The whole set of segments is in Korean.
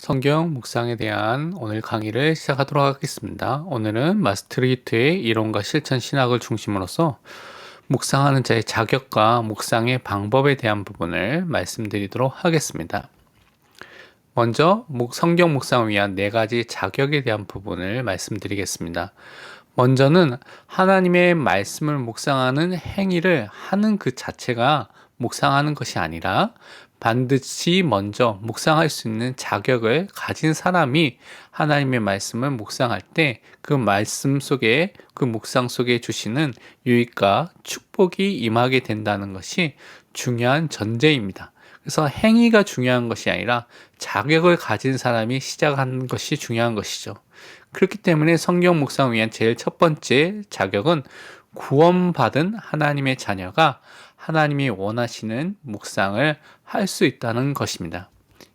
성경 묵상에 대한 오늘 강의를 시작하도록 하겠습니다. 오늘은 마스트리트의 이론과 실천 신학을 중심으로서 묵상하는 자의 자격과 묵상의 방법에 대한 부분을 말씀드리도록 하겠습니다. 먼저 성경 묵상을 위한 네 가지 자격에 대한 부분을 말씀드리겠습니다. 먼저는 하나님의 말씀을 묵상하는 행위를 하는 그 자체가 묵상하는 것이 아니라 반드시 먼저 묵상할 수 있는 자격을 가진 사람이 하나님의 말씀을 묵상할 때 그 말씀 속에 그 묵상 속에 주시는 유익과 축복이 임하게 된다는 것이 중요한 전제입니다. 그래서 행위가 중요한 것이 아니라 자격을 가진 사람이 시작하는 것이 중요한 것이죠. 그렇기 때문에 성경 묵상을 위한 제일 첫 번째 자격은 구원받은 하나님의 자녀가 하나님이 원하시는 묵상을 할 수 있다는 것입니다.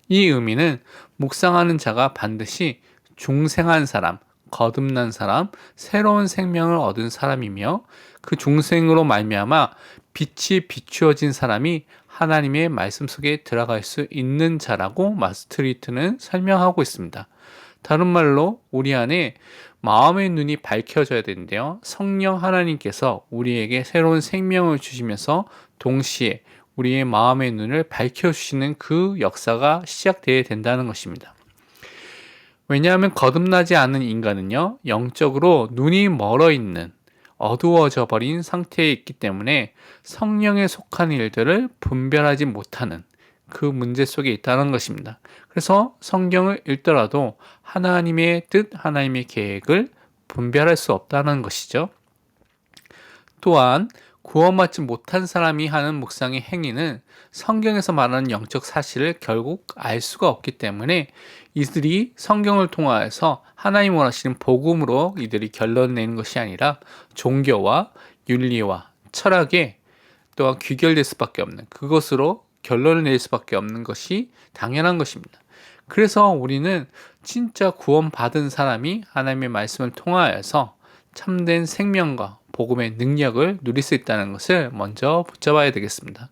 이 의미는 묵상하는 자가 반드시 중생한 사람, 거듭난 사람, 새로운 생명을 얻은 사람이며 그 중생으로 말미암아 빛이 비추어진 사람이 하나님의 말씀 속에 들어갈 수 있는 자라고 마스트리트는 설명하고 있습니다. 다른 말로 우리 안에 마음의 눈이 밝혀져야 되는데요. 성령 하나님께서 우리에게 새로운 생명을 주시면서 동시에 우리의 마음의 눈을 밝혀주시는 그 역사가 시작되어야 된다는 것입니다. 왜냐하면 거듭나지 않은 인간은요, 영적으로 눈이 멀어 있는 어두워져 버린 상태에 있기 때문에 성령에 속한 일들을 분별하지 못하는 그 문제 속에 있다는 것입니다. 그래서 성경을 읽더라도 하나님의 뜻, 하나님의 계획을 분별할 수 없다는 것이죠. 또한 구원받지 못한 사람이 하는 묵상의 행위는 성경에서 말하는 영적 사실을 결국 알 수가 없기 때문에 이들이 성경을 통하여서 하나님 원하시는 복음으로 이들이 결론 내는 것이 아니라 종교와 윤리와 철학에 또한 귀결될 수밖에 없는 그것으로 결론을 낼 수밖에 없는 것이 당연한 것입니다. 그래서 우리는 진짜 구원받은 사람이 하나님의 말씀을 통하여서 참된 생명과 복음의 능력을 누릴 수 있다는 것을 먼저 붙잡아야 되겠습니다.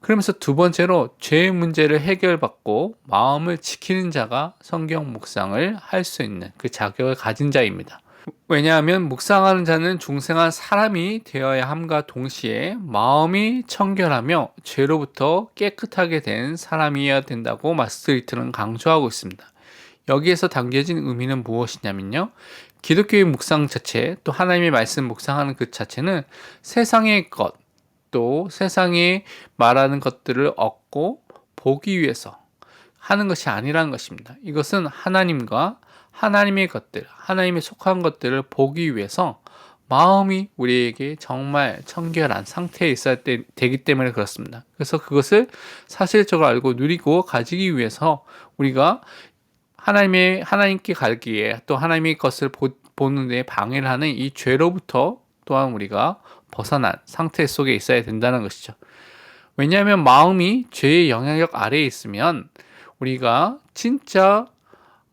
그러면서 두 번째로 죄의 문제를 해결받고 마음을 지키는 자가 성경 묵상을 할 수 있는 그 자격을 가진 자입니다. 왜냐하면 묵상하는 자는 중생한 사람이 되어야 함과 동시에 마음이 청결하며 죄로부터 깨끗하게 된 사람이어야 된다고 마스트리트는 강조하고 있습니다. 여기에서 담겨진 의미는 무엇이냐면요. 기독교의 묵상 자체, 또 하나님의 말씀 묵상하는 그 자체는 세상의 것, 또 세상에 말하는 것들을 얻고 보기 위해서 하는 것이 아니라는 것입니다. 이것은 하나님과 하나님의 것들, 하나님의 속한 것들을 보기 위해서 마음이 우리에게 정말 청결한 상태에 있어야 되 기 때문에 그렇습니다. 그래서 그것을 사실적으로 알고 누리고 가지기 위해서 우리가 하나님의 하나님께 가기에 또 하나님의 것을 보, 보는 데 방해를 하는 이 죄로부터 또한 우리가 벗어난 상태 속에 있어야 된다는 것이죠. 왜냐하면 마음이 죄의 영향력 아래에 있으면 우리가 진짜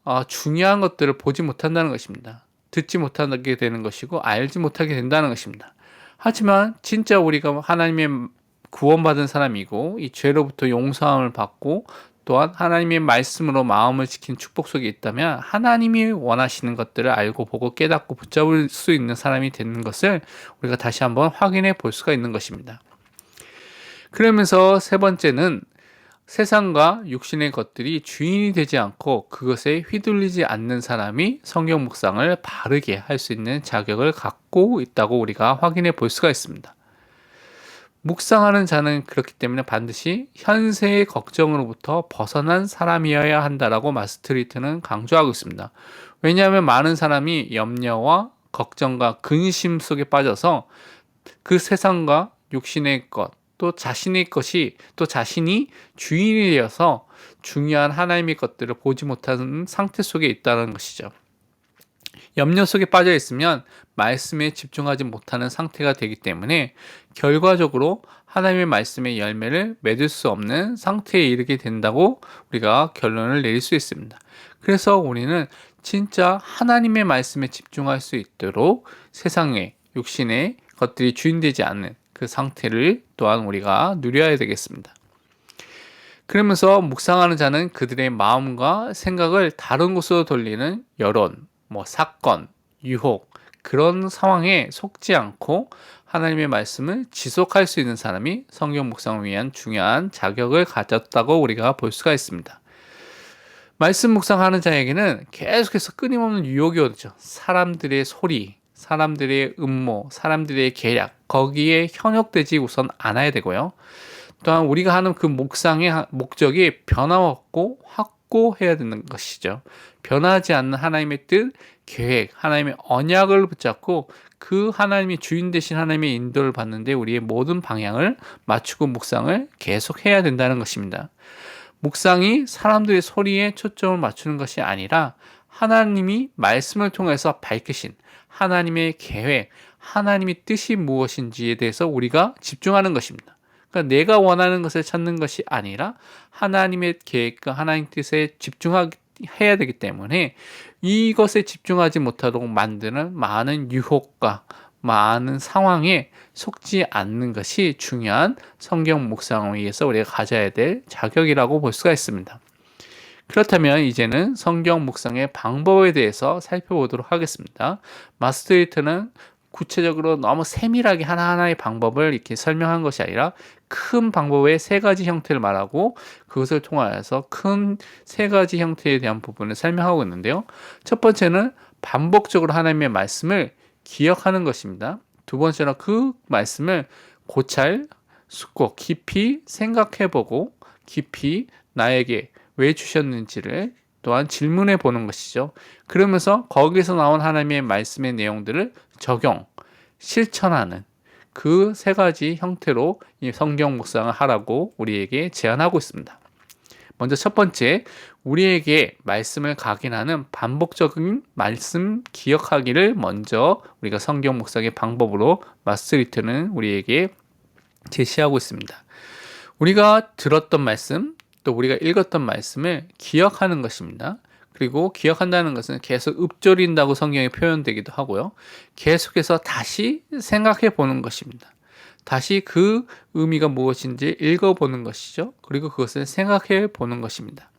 어, 중요한 것들을 보지 못한다는 것입니다. 듣지 못하게 되는 것이고 알지 못하게 된다는 것입니다. 하지만 진짜 우리가 하나님의 구원받은 사람이고 이 죄로부터 용서함을 받고 또한 하나님의 말씀으로 마음을 지킨 축복 속에 있다면 하나님이 원하시는 것들을 알고 보고 깨닫고 붙잡을 수 있는 사람이 되는 것을 우리가 다시 한번 확인해 볼 수가 있는 것입니다. 그러면서 세 번째는 세상과 육신의 것들이 주인이 되지 않고 그것에 휘둘리지 않는 사람이 성경 묵상을 바르게 할 수 있는 자격을 갖고 있다고 우리가 확인해 볼 수가 있습니다. 묵상하는 자는 그렇기 때문에 반드시 현세의 걱정으로부터 벗어난 사람이어야 한다라고 마스트리트는 강조하고 있습니다. 왜냐하면 많은 사람이 염려와 걱정과 근심 속에 빠져서 그 세상과 육신의 것, 또 자신의 것이 또 자신이 주인이 되어서 중요한 하나님의 것들을 보지 못하는 상태 속에 있다는 것이죠. 염려 속에 빠져 있으면 말씀에 집중하지 못하는 상태가 되기 때문에 결과적으로 하나님의 말씀의 열매를 맺을 수 없는 상태에 이르게 된다고 우리가 결론을 내릴 수 있습니다. 그래서 우리는 진짜 하나님의 말씀에 집중할 수 있도록 세상의 육신의 것들이 주인되지 않는 그 상태를 또한 우리가 누려야 되겠습니다. 그러면서 묵상하는 자는 그들의 마음과 생각을 다른 곳으로 돌리는 여론, 뭐 사건, 유혹 그런 상황에 속지 않고 하나님의 말씀을 지속할 수 있는 사람이 성경 묵상을 위한 중요한 자격을 가졌다고 우리가 볼 수가 있습니다. 말씀 묵상하는 자에게는 계속해서 끊임없는 유혹이 오죠. 사람들의 소리, 사람들의 음모, 사람들의 계략, 거기에 현혹되지 우선 않아야 되고요. 또한 우리가 하는 그 묵상의 목적이 변화없고 확고해야 되는 것이죠. 변하지 않는 하나님의 뜻, 계획, 하나님의 언약을 붙잡고 그 하나님이 주인 되신 하나님의 인도를 받는데 우리의 모든 방향을 맞추고 묵상을 계속 해야 된다는 것입니다. 묵상이 사람들의 소리에 초점을 맞추는 것이 아니라 하나님이 말씀을 통해서 밝히신 하나님의 계획, 하나님의 뜻이 무엇인지에 대해서 우리가 집중하는 것입니다. 그러니까 내가 원하는 것을 찾는 것이 아니라 하나님의 계획과 하나님 뜻에 집중해야 되기 때문에 이것에 집중하지 못하도록 만드는 많은 유혹과 많은 상황에 속지 않는 것이 중요한 성경 묵상을 위해서 우리가 가져야 될 자격이라고 볼 수가 있습니다. 그렇다면 이제는 성경 묵상의 방법에 대해서 살펴보도록 하겠습니다. 마스터리트는 구체적으로 너무 세밀하게 하나하나의 방법을 이렇게 설명한 것이 아니라 큰 방법의 세 가지 형태를 말하고 그것을 통하여서 큰 세 가지 형태에 대한 부분을 설명하고 있는데요. 첫 번째는 반복적으로 하나님의 말씀을 기억하는 것입니다. 두 번째는 그 말씀을 고찰, 숙고, 깊이 생각해보고 깊이 나에게 왜 주셨는지를 또한 질문해 보는 것이죠. 그러면서 거기서 나온 하나님의 말씀의 내용들을 적용, 실천하는 그 세 가지 형태로 이 성경 묵상을 하라고 우리에게 제안하고 있습니다. 먼저 첫 번째, 우리에게 말씀을 각인하는 반복적인 말씀 기억하기를 먼저 우리가 성경 묵상의 방법으로 마스리트는 우리에게 제시하고 있습니다. 우리가 들었던 말씀, 또 우리가 읽었던 말씀을 기억하는 것입니다. 그리고 기억한다는 것은 계속 읊조린다고 성경에 표현되기도 하고요. 계속해서 다시 생각해 보는 것입니다. 다시 그 의미가 무엇인지 읽어보는 것이죠. 그리고 그것을 생각해 보는 것입니다.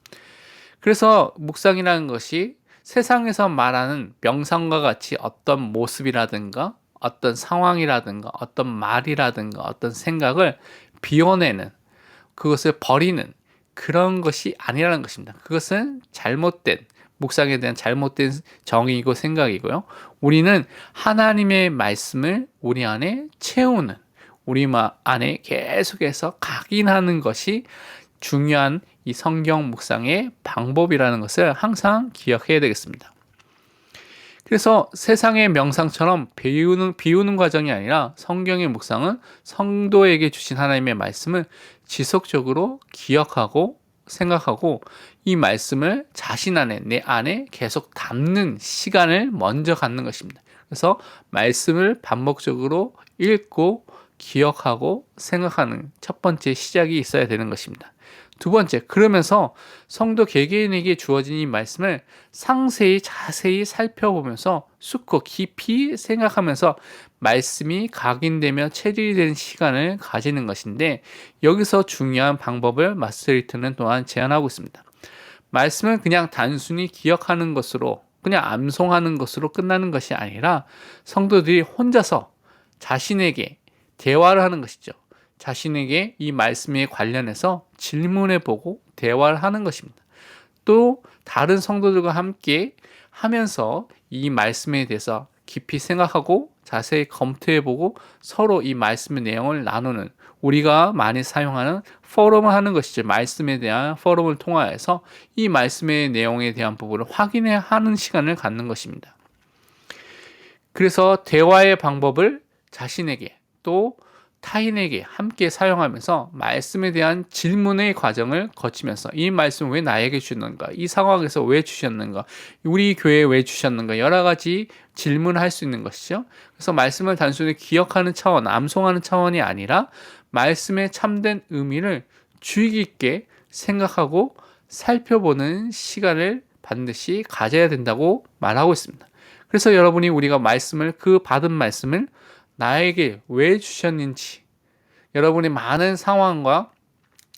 그래서 묵상이라는 것이 세상에서 말하는 명상과 같이 어떤 모습이라든가 어떤 상황이라든가 어떤 말이라든가 어떤 생각을 비워내는 그것을 버리는 그런 것이 아니라는 것입니다. 그것은 잘못된 묵상에 대한 잘못된 정의이고 생각이고요. 우리는 하나님의 말씀을 우리 안에 채우는 우리 안에 계속해서 각인하는 것이 중요한 이 성경 묵상의 방법이라는 것을 항상 기억해야 되겠습니다. 그래서 세상의 명상처럼 비우는, 비우는 과정이 아니라 성경의 묵상은 성도에게 주신 하나님의 말씀을 지속적으로 기억하고 생각하고 이 말씀을 자신 안에, 내 안에 계속 담는 시간을 먼저 갖는 것입니다. 그래서 말씀을 반복적으로 읽고 기억하고 생각하는 첫 번째 시작이 있어야 되는 것입니다. 두 번째, 그러면서 성도 개개인에게 주어진 이 말씀을 상세히 자세히 살펴보면서 숙고 깊이 생각하면서 말씀이 각인되며 체질이 되는 시간을 가지는 것인데 여기서 중요한 방법을 마스리트는 또한 제안하고 있습니다. 말씀을 그냥 단순히 기억하는 것으로 그냥 암송하는 것으로 끝나는 것이 아니라 성도들이 혼자서 자신에게 대화를 하는 것이죠. 자신에게 이 말씀에 관련해서 질문해 보고 대화를 하는 것입니다. 또 다른 성도들과 함께 하면서 이 말씀에 대해서 깊이 생각하고 자세히 검토해 보고 서로 이 말씀의 내용을 나누는 우리가 많이 사용하는 포럼을 하는 것이죠. 말씀에 대한 포럼을 통하여서 이 말씀의 내용에 대한 부분을 확인해 하는 시간을 갖는 것입니다. 그래서 대화의 방법을 자신에게 또 타인에게 함께 사용하면서 말씀에 대한 질문의 과정을 거치면서 이 말씀 왜 나에게 주셨는가? 이 상황에서 왜 주셨는가? 우리 교회에 왜 주셨는가? 여러 가지 질문을 할수 있는 것이죠. 그래서 말씀을 단순히 기억하는 차원, 암송하는 차원이 아니라 말씀의 참된 의미를 주의 깊게 생각하고 살펴보는 시간을 반드시 가져야 된다고 말하고 있습니다. 그래서 여러분이 우리가 말씀을 그 받은 말씀을 나에게 왜 주셨는지 여러분의 많은 상황과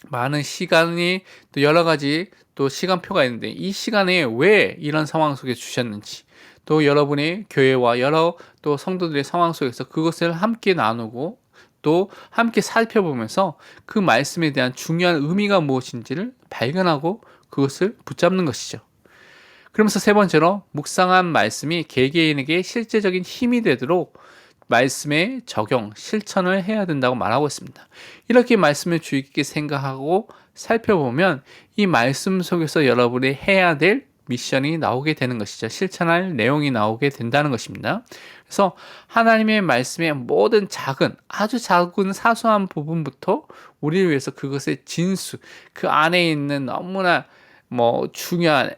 많은 시간이 또 여러 가지 또 시간표가 있는데 이 시간에 왜 이런 상황 속에 주셨는지 또 여러분의 교회와 여러 또 성도들의 상황 속에서 그것을 함께 나누고 또 함께 살펴보면서 그 말씀에 대한 중요한 의미가 무엇인지를 발견하고 그것을 붙잡는 것이죠. 그러면서 세 번째로 묵상한 말씀이 개개인에게 실제적인 힘이 되도록 말씀의 적용, 실천을 해야 된다고 말하고 있습니다. 이렇게 말씀을 주의 깊게 생각하고 살펴보면 이 말씀 속에서 여러분이 해야 될 미션이 나오게 되는 것이죠. 실천할 내용이 나오게 된다는 것입니다. 그래서 하나님의 말씀의 모든 작은, 아주 작은 사소한 부분부터 우리를 위해서 그것의 진수, 그 안에 있는 너무나 뭐 중요한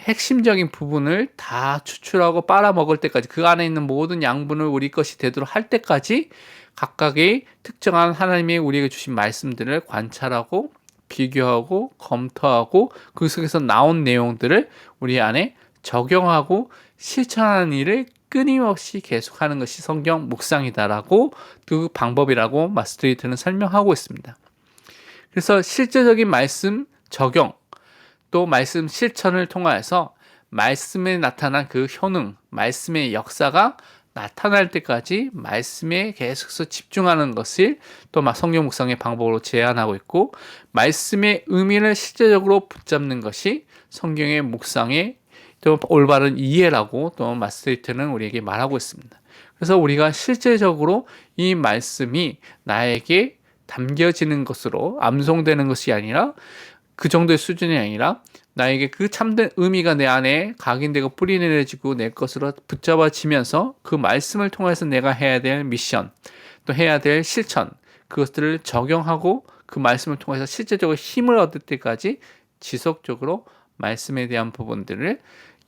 핵심적인 부분을 다 추출하고 빨아먹을 때까지 그 안에 있는 모든 양분을 우리 것이 되도록 할 때까지 각각의 특정한 하나님의 우리에게 주신 말씀들을 관찰하고 비교하고 검토하고 그 속에서 나온 내용들을 우리 안에 적용하고 실천하는 일을 끊임없이 계속하는 것이 성경 묵상이다라고 그 방법이라고 마스터리트는 설명하고 있습니다. 그래서 실제적인 말씀 적용 또 말씀 실천을 통하여서 말씀에 나타난 그 효능, 말씀의 역사가 나타날 때까지 말씀에 계속해서 집중하는 것을 또 성경 묵상의 방법으로 제안하고 있고 말씀의 의미를 실제적으로 붙잡는 것이 성경의 묵상의 또 올바른 이해라고 또 마스터이트는 우리에게 말하고 있습니다. 그래서 우리가 실제적으로 이 말씀이 나에게 담겨지는 것으로 암송되는 것이 아니라 그 정도의 수준이 아니라 나에게 그 참된 의미가 내 안에 각인되고 뿌리내려지고 내 것으로 붙잡아지면서 그 말씀을 통해서 내가 해야 될 미션 또 해야 될 실천 그것들을 적용하고 그 말씀을 통해서 실제적으로 힘을 얻을 때까지 지속적으로 말씀에 대한 부분들을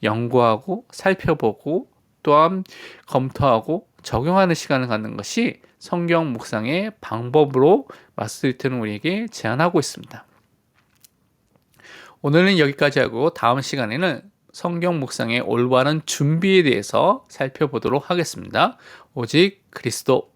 연구하고 살펴보고 또한 검토하고 적용하는 시간을 갖는 것이 성경 묵상의 방법으로 마스터리트는 우리에게 제안하고 있습니다. 오늘은 여기까지 하고 다음 시간에는 성경 묵상의 올바른 준비에 대해서 살펴보도록 하겠습니다. 오직 그리스도